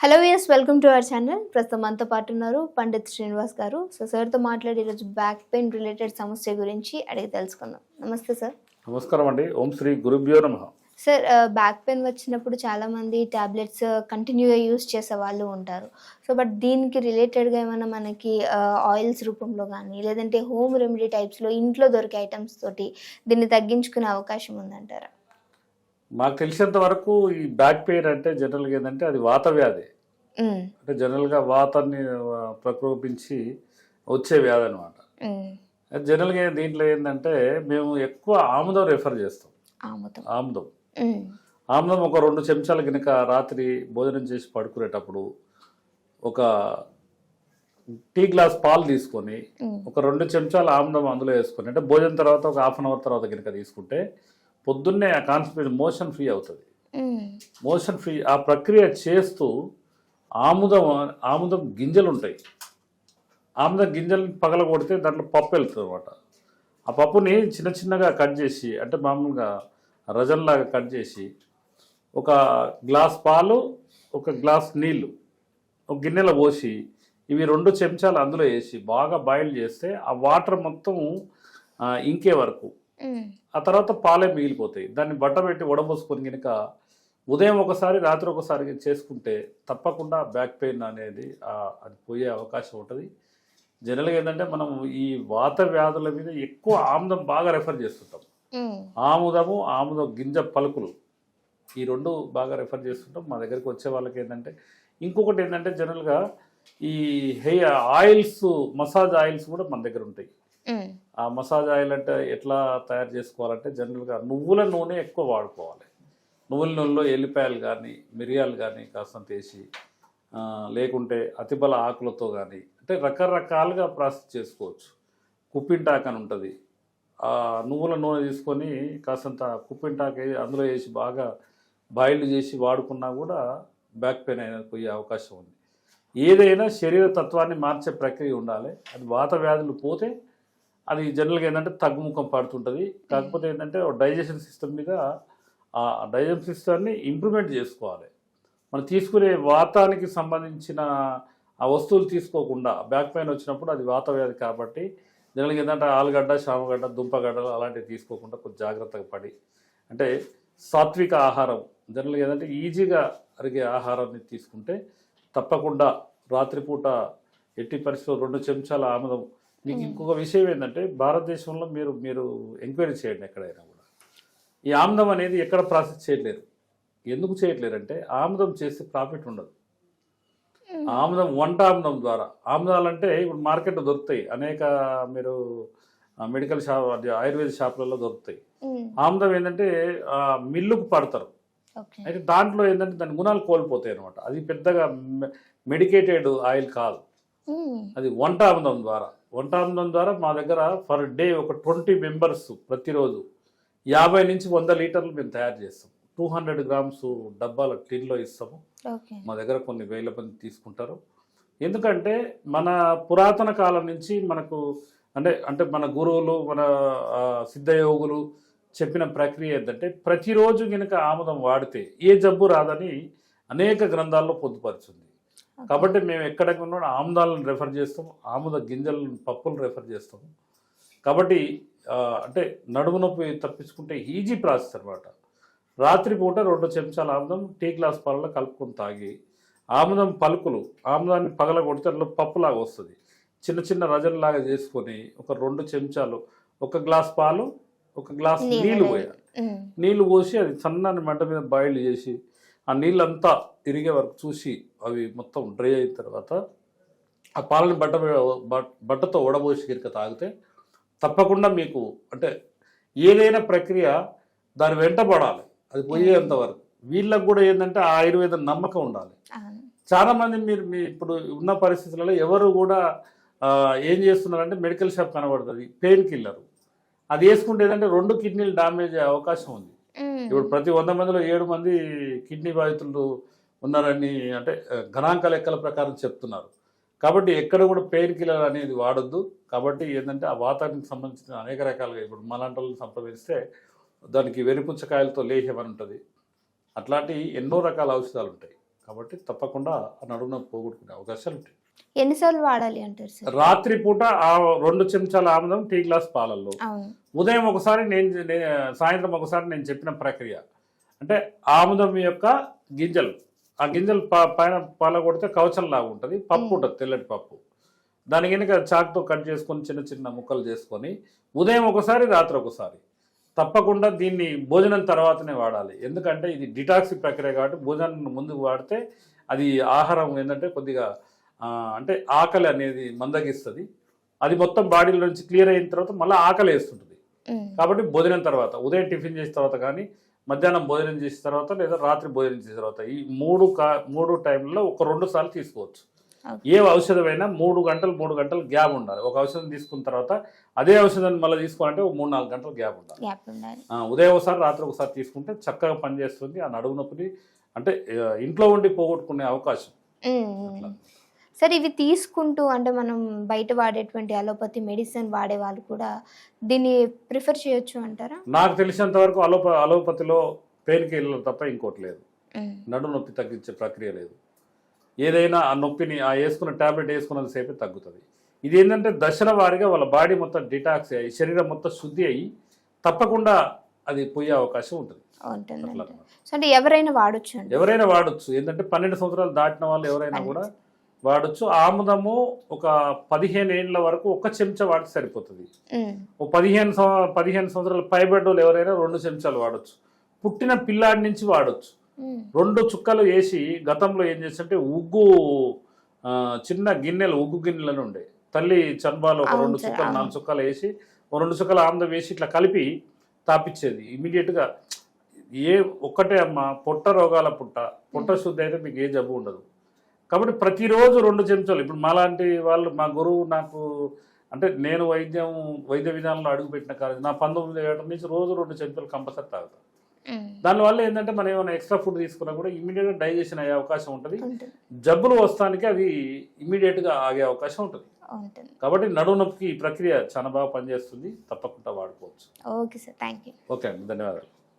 Hello yes welcome to our channel ప్రస్తుతం మనతో పాటు ఉన్నారు పండిత్ శ్రీనివాస్ గారు. సో సార్తో మాట్లాడి ఈరోజు బ్యాక్ పెయిన్ రిలేటెడ్ సమస్య గురించి అడిగి తెలుసుకుందాం. నమస్తే సార్ నమస్కారం అండి. ఓం శ్రీ గురుభ్యో నమ. సార్ బ్యాక్ పెయిన్ వచ్చినప్పుడు చాలా మంది టాబ్లెట్స్ కంటిన్యూగా యూస్ చేసే వాళ్ళు ఉంటారు. సో బట్ దీనికి రిలేటెడ్గా ఏమైనా మనకి ఆయిల్స్ రూపంలో కానీ లేదంటే హోమ్ రెమెడీ టైప్స్లో ఇంట్లో దొరికే ఐటమ్స్ తోటి దీన్ని తగ్గించుకునే అవకాశం ఉందంటారా? మాకు తెలిసినంత వరకు ఈ బ్యాక్ పెయిన్ అంటే జనరల్గా ఏంటంటే అది వాత వ్యాధి. అంటే జనరల్గా వాతాన్ని ప్రకోపించి వచ్చే వ్యాధి అనమాట. జనరల్గా దీంట్లో ఏంటంటే మేము ఎక్కువ ఆముదం రెఫర్ చేస్తాం ఆముదం ఆముదం ఒక రెండు చెంచాలు కనుక రాత్రి భోజనం చేసి పడుకునేటప్పుడు ఒక టీ గ్లాస్ పాలు తీసుకొని. ఒక రెండు చెంచాలు ఆముదం అందులో వేసుకొని అంటే భోజనం తర్వాత ఒక హాఫ్ అన్ అవర్ తర్వాత కనుక తీసుకుంటే పొద్దున్నే ఆ కాన్స్టిపేషన్ మోషన్ ఫ్రీ అవుతుంది. మోషన్ ఫ్రీ ఆ ప్రక్రియ చేస్తూ ఆముదం ఆముదం గింజలు ఉంటాయి ఆముదం గింజలు పగల కొడితే దాంట్లో పప్పు వెళ్తుంది అనమాట ఆ పప్పుని చిన్న చిన్నగా కట్ చేసి అంటే మామూలుగా రజన్లాగా కట్ చేసి ఒక గ్లాస్ పాలు ఒక గ్లాస్ నీళ్ళు ఒక గిన్నెలో పోసి ఇవి రెండు చెంచాలు అందులో వేసి బాగా బాయిల్ చేస్తే ఆ వాటర్ మొత్తం ఇంకే వరకు. ఆ తర్వాత పాలే మిగిలిపోతాయి. దాన్ని బట్ట పెట్టి వడబోసుకొని కనుక ఉదయం ఒకసారి రాత్రి ఒకసారి చేసుకుంటే తప్పకుండా బ్యాక్ పెయిన్ అనేది అది పోయే అవకాశం ఉంటుంది. జనరల్గా ఏంటంటే మనం ఈ వాత వ్యాధుల మీద ఎక్కువ ఆముదం బాగా రెఫర్ చేస్తుంటాం. ఆముదము ఆముదం గింజ పలుకులు ఈ రెండు బాగా రెఫర్ చేస్తుంటాం. మా దగ్గరికి వచ్చే వాళ్ళకి ఏంటంటే ఇంకొకటి ఏంటంటే జనరల్గా ఈ హెయిర్ ఆయిల్స్ మసాజ్ ఆయిల్స్ కూడా మన దగ్గర ఉంటాయి. ఆ మసాజ్ ఆయిల్ అంటే ఎట్లా తయారు చేసుకోవాలంటే జనరల్గా నువ్వుల నూనె ఎక్కువ వాడుకోవాలి. నువ్వుల నూనెలో ఎల్లిపాయలు కానీ మిరియాలు కానీ కాస్తంత వేసి లేకుంటే అతిబల ఆకులతో కానీ అంటే రకరకాలుగా ప్రాసెస్ చేసుకోవచ్చు. కుప్పింటాక్ అని ఉంటుంది. ఆ నువ్వుల నూనె తీసుకొని కాస్తంత కుప్పింటాక్ అందులో వేసి బాగా బాయిల్డ్ చేసి వాడుకున్నా కూడా బ్యాక్ పెయిన్ అనేది పోయే అవకాశం ఉంది. ఏదైనా శరీర తత్వాన్ని మార్చే ప్రక్రియ ఉండాలి. అది వాత వ్యాధులు పోతే అది జనరల్గా ఏంటంటే తగ్గుముఖం పడుతుంటుంది. కాకపోతే ఏంటంటే డైజెషన్ సిస్టమ్ మీద ఆ డైజెషన్ సిస్టమ్ని ఇంప్రూవ్మెంట్ చేసుకోవాలి. మనం తీసుకునే వాతానికి సంబంధించిన ఆ వస్తువులు తీసుకోకుండా బ్యాక్ పెయిన్ వచ్చినప్పుడు అది వాత వ్యాధి కాబట్టి జనరల్గా ఏంటంటే ఆలుగడ్డ శామగడ్డ దుంపగడ్డలు అలాంటివి తీసుకోకుండా కొంచెం జాగ్రత్తగా పడి అంటే సాత్విక ఆహారం జనరల్గా ఏంటంటే ఈజీగా అరిగే ఆహారాన్ని తీసుకుంటే తప్పకుండా రాత్రిపూట ఎట్టి పరిస్థితుల్లో రెండు చెంచాల ఆముదం మీకు ఇంకొక విషయం ఏంటంటే భారతదేశంలో మీరు మీరు ఎంక్వైరీ చేయండి ఎక్కడైనా కూడా. ఈ ఆముదం అనేది ఎక్కడ ప్రాసెస్ చేయట్లేరు. ఎందుకు చేయట్లేరు అంటే ఆముదం చేస్తే ప్రాఫిట్ ఉండదు. ఆముదం వంట ఆముదం ద్వారా. ఆముదాలు అంటే ఇప్పుడు మార్కెట్లో దొరుకుతాయి. అనేక మీరు మెడికల్ షాప్ ఆయుర్వేద షాపులలో దొరుకుతాయి. ఆముదం ఏంటంటే మిల్లుకు పడతారు. అయితే దాంట్లో ఏంటంటే దాని గుణాలు కోల్పోతాయి అనమాట అది పెద్దగా మెడికేటెడ్ ఆయిల్ కాదు. అది వంట ఆముదం ద్వారా. వంట ఆముదం ద్వారా మా దగ్గర ఫర్ డే ఒక ట్వంటీ మెంబర్స్ ప్రతిరోజు. యాభై నుంచి వంద లీటర్లు మేము తయారు చేస్తాం. టూ హండ్రెడ్ గ్రామ్స్ డబ్బాల టిన్లో ఇస్తాము. మా దగ్గర కొన్ని వేల మంది తీసుకుంటారు. ఎందుకంటే మన పురాతన కాలం నుంచి మనకు అంటే అంటే మన గురువులు మన సిద్ధయోగులు చెప్పిన ప్రక్రియ ఏంటంటే ప్రతిరోజు కనుక ఆముదం వాడితే ఏ జబ్బు రాదని అనేక గ్రంథాల్లో పొందుపరుచుంది. కాబట్టి మేము ఎక్కడ కూడా ఆముదాలను రెఫర్ చేస్తాము ఆముద గింజలను పప్పులు రెఫర్ చేస్తాము కాబట్టి అంటే నడుము నొప్పి తప్పించుకుంటే ఈజీ ప్రాసెస్ అనమాట రాత్రిపూట రెండు చెంచాల ఆముదం టీ గ్లాస్ పాలలో కలుపుకొని తాగి ఆముదం పలుకులు ఆముదాన్ని పగల కొడితే అందులో పప్పులాగా వస్తుంది. చిన్న చిన్న రజనలాగా చేసుకొని ఒక రెండు చెంచాలు ఒక గ్లాస్ పాలు ఒక గ్లాస్ నీళ్ళు నీళ్ళు. పోయాలి. నీళ్ళు పోసి అది సన్నని మంట మీద బాయిల్ చేసి ఆ నీళ్ళంతా తిరిగే వరకు చూసి అవి మొత్తం డ్రై అయిన తర్వాత ఆ పాలని బట్ట బట్టతో ఉడబోసి గిరిక తాగితే తప్పకుండా మీకు అంటే ఏదైనా ప్రక్రియ దాని వెంట పడాలి. అది పోయేంత వరకు. వీళ్ళకు కూడా ఏంటంటే ఆ ఆయుర్వేద నమ్మకం ఉండాలి. చాలా మంది మీరు మీ ఇప్పుడు ఉన్న పరిస్థితులలో ఎవరు కూడా ఏం చేస్తున్నారంటే మెడికల్ షాప్ కనబడుతుంది. Pain killer. అది వేసుకుంటే ఏంటంటే రెండు కిడ్నీలు డ్యామేజ్ అయ్యే అవకాశం ఉంది. ఇప్పుడు ప్రతి వంద మందిలో ఏడు మంది కిడ్నీ బాధితులు ఉన్నారని అంటే గణాంక లెక్కల ప్రకారం చెప్తున్నారు. కాబట్టి ఎక్కడ కూడా పెయిన్ కిల్లర్ అనేది వాడొద్దు. కాబట్టి ఏంటంటే ఆ వాతావరణానికి సంబంధించిన అనేక రకాలుగా ఇప్పుడు మలాంటలను సంప్రదిస్తే దానికి వెనుపుచ్చకాయలతో లేహ్యం అని ఉంటుంది. అట్లాంటి ఎన్నో రకాల ఔషధాలు ఉంటాయి. కాబట్టి తప్పకుండా ఆ నడుము పోగొట్టుకునే అవకాశాలు ఉంటాయి. ఎన్నిసార్లు వాడాలి అంటారు సార్? రాత్రి పూట ఆ రెండు చెంచాల ఆముదం టీ గ్లాస్ పాలల్లో. ఉదయం ఒకసారి నేను సాయంత్రం ఒకసారి నేను చెప్పిన ప్రక్రియ. అంటే ఆముదం యొక్క గింజలు. ఆ గింజలు పైన పాల కొడితే కవచం లాగా ఉంటుంది. పప్పు ఉంటుంది తెల్లటి పప్పు. దాని కనుక చాక్తో కట్ చేసుకొని చిన్న చిన్న ముక్కలు చేసుకొని ఉదయం ఒకసారి రాత్రి ఒకసారి. తప్పకుండా దీన్ని భోజనం తర్వాతనే వాడాలి. ఎందుకంటే ఇది డిటాక్సి ప్రక్రియ కాబట్టి భోజనం ముందు వాడితే అది ఆహారం ఏంటంటే కొద్దిగా అంటే ఆకలి అనేది మందగిస్తుంది. అది మొత్తం బాడీలో నుంచి క్లియర్ అయిన తర్వాత మళ్ళీ ఆకలి వేస్తుంటుంది. కాబట్టి భోజనం తర్వాత ఉదయం టిఫిన్ చేసిన తర్వాత కానీ మధ్యాహ్నం భోజనం చేసిన తర్వాత లేదా రాత్రి భోజనం చేసిన తర్వాత ఈ మూడు కా మూడు టైంలో ఒక రెండు సార్లు తీసుకోవచ్చు. ఏ ఔషధమైనా మూడు గంటలు మూడు గంటలు గ్యాప్ ఉండాలి. ఒక ఔషధం తీసుకున్న తర్వాత అదే ఔషధాన్ని మళ్ళీ తీసుకోవాలంటే ఒక మూడు నాలుగు గంటలు గ్యాప్ ఉండాలి. ఉదయం ఒకసారి రాత్రి ఒకసారి తీసుకుంటే చక్కగా పనిచేస్తుంది ఆ నడుము నొప్పిని అంటే ఇంట్లో ఉండి పోగొట్టుకునే అవకాశం. సరే ఇవి తీసుకుంటూ అంటే మనం బయట వాడేటువంటి అలోపతి మెడిసిన్ వాడే వాళ్ళు కూడా దీన్ని ప్రిఫర్ చేయొచ్చు అంటారా? నాకు తెలిసినంత వరకు అలోప అలోపతిలో పెయిన్ కిల్లర్ తప్ప ఇంకోటి లేదు. నడు నొప్పి తగ్గించే ప్రక్రియ లేదు. ఏదైనా ఆ నొప్పిని ఆ వేసుకున్న టాబ్లెట్ వేసుకున్నంత సేపే తగ్గుతుంది. ఇది ఏంటంటే దశల వారీగా వాళ్ళ బాడీ మొత్తం డిటాక్స్ అయ్యి శరీరం మొత్తం శుద్ధి అయ్యి తప్పకుండా అది పోయే అవకాశం ఉంటుంది. అంటే. ఎవరైనా వాడొచ్చు ఎవరైనా వాడొచ్చు. ఏంటంటే పన్నెండు సంవత్సరాలు దాటిన వాళ్ళు ఎవరైనా కూడా వాడొచ్చు. ఆముదము ఒక పదిహేను ఏళ్ళ వరకు ఒక చెంచా వాడితే సరిపోతుంది. ఓ పదిహేను పదిహేను సంవత్సరాల పైబడ్డోళ్ళు ఎవరైనా రెండు చెంచాలు వాడొచ్చు. పుట్టిన పిల్లాడి నుంచి వాడొచ్చు. రెండు చుక్కలు వేసి గతంలో ఏం చేస్తుంటే ఉగ్గు చిన్న గిన్నెలు ఉగ్గు గిన్నెలను ఉండే. తల్లి చన్బాలు ఒక రెండు చుక్కలు. నాలుగు చుక్కలు వేసి రెండు చుక్కలు ఆమ్దం వేసి ఇట్లా కలిపి తాపిచ్చేది. ఇమీడియట్గా ఏ ఒక్కటే అమ్మ పొట్ట రోగాల పుట్ట. పొట్ట శుద్ధి అయితే మీకు ఏ జబ్బు ఉండదు. కాబట్టి ప్రతిరోజు రెండు చెంచాలు. ఇప్పుడు మాలాంటి వాళ్ళు మా గురువు నాకు అంటే నేను వైద్యం వైద్య విధానంలో అడుగుపెట్టిన కాదు నా పంతొమ్మిది ఏళ్ళ నుంచి రోజు రెండు చెంచాలు కంపల్సరీ తాగుతాను ఉమ్. దానివల్ల ఏంటంటే మనం ఏమైనా ఎక్స్ట్రా ఫుడ్ తీసుకున్నా కూడా ఇమీడియట్గా డైజెషన్ అయ్యే అవకాశం ఉంటుంది. జబ్బులు వస్తానికి అది ఇమీడియట్గా ఆగే అవకాశం ఉంటుంది. కాబట్టి నడుము నొప్పికి ఈ ప్రక్రియ చాలా బాగా పనిచేస్తుంది. తప్పకుండా వాడుకోవచ్చు. Okay sir. Thank you okay అండి. ధన్యవాదాలు.